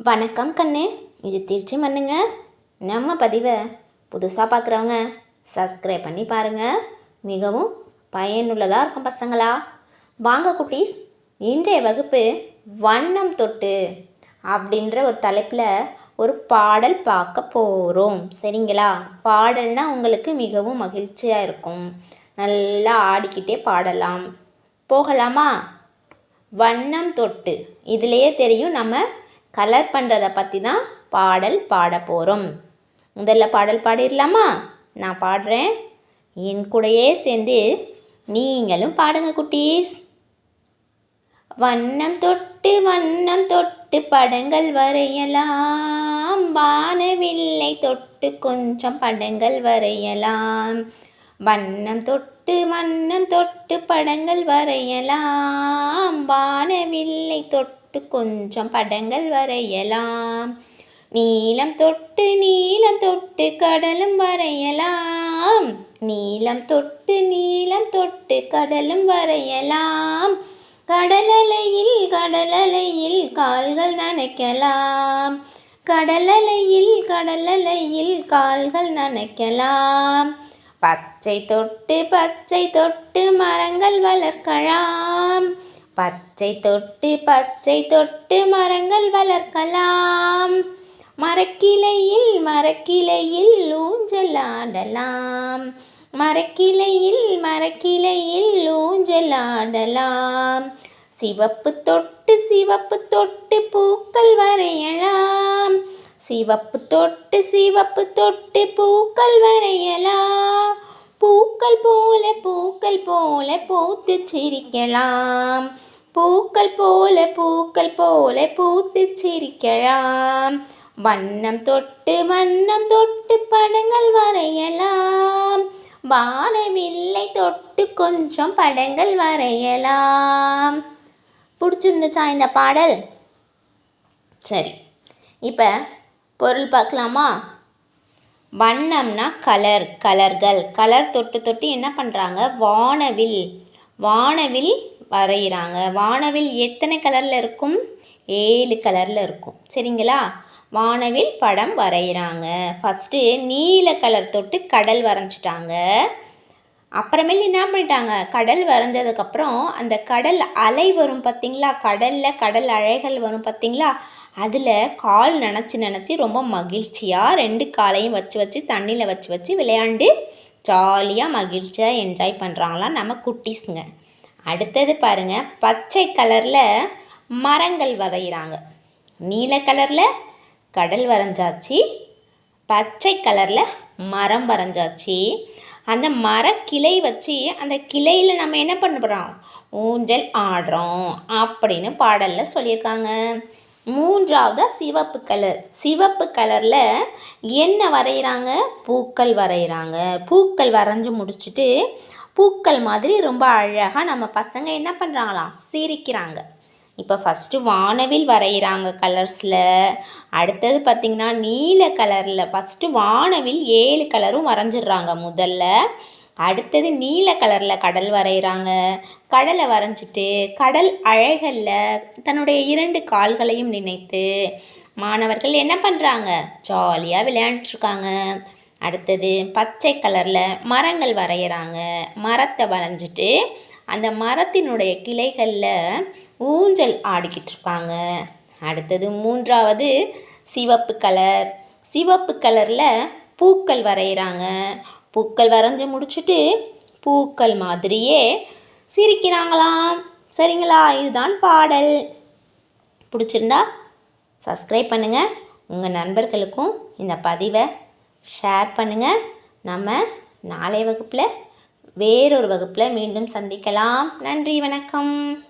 வணக்கம் கண்ணு. இது திருச்சி மண்ணுங்க. நம்ம பதிவை புதுசாக பார்க்குறவங்க சப்ஸ்கிரைப் பண்ணி பாருங்கள் மிகவும் பயனுள்ளதாக இருக்கும் பசங்களா. வாங்க குட்டீஸ். இன்றைய வகுப்பு வண்ணம் தொட்டு அப்படின்ற ஒரு தலைப்பில் ஒரு பாடல் பார்க்க போகிறோம் சரிங்களா? பாடல்னால் உங்களுக்கு மிகவும் மகிழ்ச்சியாக இருக்கும். நல்லா ஆடிக்கிட்டே பாடலாம். போகலாமா? வண்ணம் தொட்டு. இதுலேயே தெரியும் நம்ம கலர் பண்ணுறத பற்றி தான் பாடல் பாட போகிறோம் முதல்ல பாடல் பாடிடலாமா? நான் பாடுறேன். என் கூடயே சேர்ந்து நீங்களும் பாடுங்க குட்டீஸ். வண்ணம் தொட்டு வண்ணம் தொட்டு படங்கள் வரையலாம். வானவில்லை தொட்டு கொஞ்சம் படங்கள் வரையலாம். வண்ணம் தொட்டு வண்ணம் தொட்டு படங்கள் வரையலாம். வானவில்லை தொட்டு தொட்டு கொஞ்சம் படங்கள் வரையலாம். நீளம் தொட்டு நீளம் தொட்டு கடலும் வரையலாம். நீளம் தொட்டு நீளம் தொட்டு கடலும் வரையலாம். கடலலையில் கடலலையில் கால்கள் நனைக்கலாம். கடலலையில் கடலலையில் கால்கள் நனைக்கலாம். பச்சை தொட்டு பச்சை தொட்டு மரங்கள் வளர்க்கலாம். பச்சை தொட்டு பச்சை தொட்டு மரங்கள் வளர்க்கலாம். மரக்கிளையில் மரக்கிளையில் ஊஞ்சல் ஆடலாம். மரக்கிளையில் மரக்கிளையில் ஊஞ்சல் ஆடலாம். சிவப்பு தொட்டு சிவப்பு தொட்டு பூக்கள் வரையலாம். சிவப்பு தொட்டு சிவப்பு தொட்டு பூக்கள் வரையலாம். பூக்கள் போல பூக்கள் போல பூத்து சிரிக்கலாம் பூக்கள் போல பூக்கள் போல பூத்து சிரிக்கலாம் வண்ணம் தொட்டு வண்ணம் தொட்டு படங்கள் வரையலாம். வானவில்லை தொட்டு கொஞ்சம் படங்கள் வரையலாம். பிடிச்சிருந்துச்சா இந்த பாடல்? சரி இப்போ பொருள் பார்க்கலாமா? வண்ணம்னா கலர் கலர்கள். கலர் தொட்டு தொட்டு என்ன பண்ணுறாங்க வானவில். வானவில் வரைகிறாங்க வானவில் எத்தனை கலரில் இருக்கும்? ஏழு கலரில் இருக்கும். சரிங்களா? வானவில் படம் வரைகிறாங்க ஃபஸ்ட்டு நீல கலர் தொட்டு கடல் வரைஞ்சிட்டாங்க. அப்புறமேல் என்ன பண்ணிட்டாங்க? கடல் வரைஞ்சதுக்கப்புறம் அந்த கடல் அலை வரும் பார்த்திங்களா? கடலில் கடல் அலைகள் வரும் பார்த்திங்களா? அதில் கால் நினச்சி நினச்சி ரொம்ப மகிழ்ச்சியாக ரெண்டு காலையும் வச்சு வச்சு தண்ணியில் வச்சு வச்சு விளையாண்டு ஜாலியாக மகிழ்ச்சியாக என்ஜாய் பண்ணுறாங்களாம் நம்ம குட்டீஸுங்க. அடுத்தது பாருங்கள் பச்சை கலரில் மரங்கள் வரைகிறாங்க நீல கலரில் கடல் வரைஞ்சாச்சு பச்சை கலரில் மரம் வரைஞ்சாச்சு. அந்த மரக்கிளை வச்சு அந்த கிளையில் நம்ம என்ன பண்ண போகிறோம் ஊஞ்சல் ஆடுறோம் அப்படின்னு பாடலில் சொல்லியிருக்காங்க. மூன்றாவதாக சிவப்பு கலர். சிவப்பு கலரில் என்ன வரைகிறாங்க பூக்கள் வரைகிறாங்க பூக்கள் வரைஞ்சி முடிச்சுட்டு பூக்கள் மாதிரி ரொம்ப அழகாக நம்ம பசங்க என்ன பண்ணுறாங்களாம் சிரிக்கிறாங்க. இப்போ ஃபஸ்ட்டு வானவில் வரைகிறாங்க கலர்ஸில் அடுத்தது பார்த்திங்கன்னா நீல கலரில் ஃபஸ்ட்டு வானவில் ஏழு கலரும் வரைஞ்சிடுறாங்க முதல்ல. அடுத்தது நீல கலரில் கடல் வரைகிறாங்க கடலை வரைஞ்சிட்டு கடல் அழகல்ல தன்னுடைய இரண்டு கால்களையும் நினைத்து மாணவர்கள் என்ன பண்ணுறாங்க ஜாலியாக விளையாண்டுருக்காங்க அடுத்தது பச்சை கலரில் மரங்கள் வரைகிறாங்க மரத்தை வரைஞ்சிட்டு அந்த மரத்தினுடைய கிளைகளில் ஊஞ்சல் ஆடிக்கிட்டு இருக்காங்க அடுத்தது மூன்றாவது சிவப்பு கலர். சிவப்பு கலரில் பூக்கள் வரைகிறாங்க பூக்கள் வரைஞ்சி முடிச்சுட்டு பூக்கள் மாதிரியே சிரிக்கிறாங்களாம். சரிங்களா? இதுதான் பாடல். பிடிச்சிருந்தா சப்ஸ்கிரைப் பண்ணுங்கள் உங்கள் நண்பர்களுக்கும் இந்த பதிவை ஷேர் பண்ணுங்கள் நம்ம நாளைய வகுப்பில் வேறொரு வகுப்பில் மீண்டும் சந்திக்கலாம். நன்றி வணக்கம்.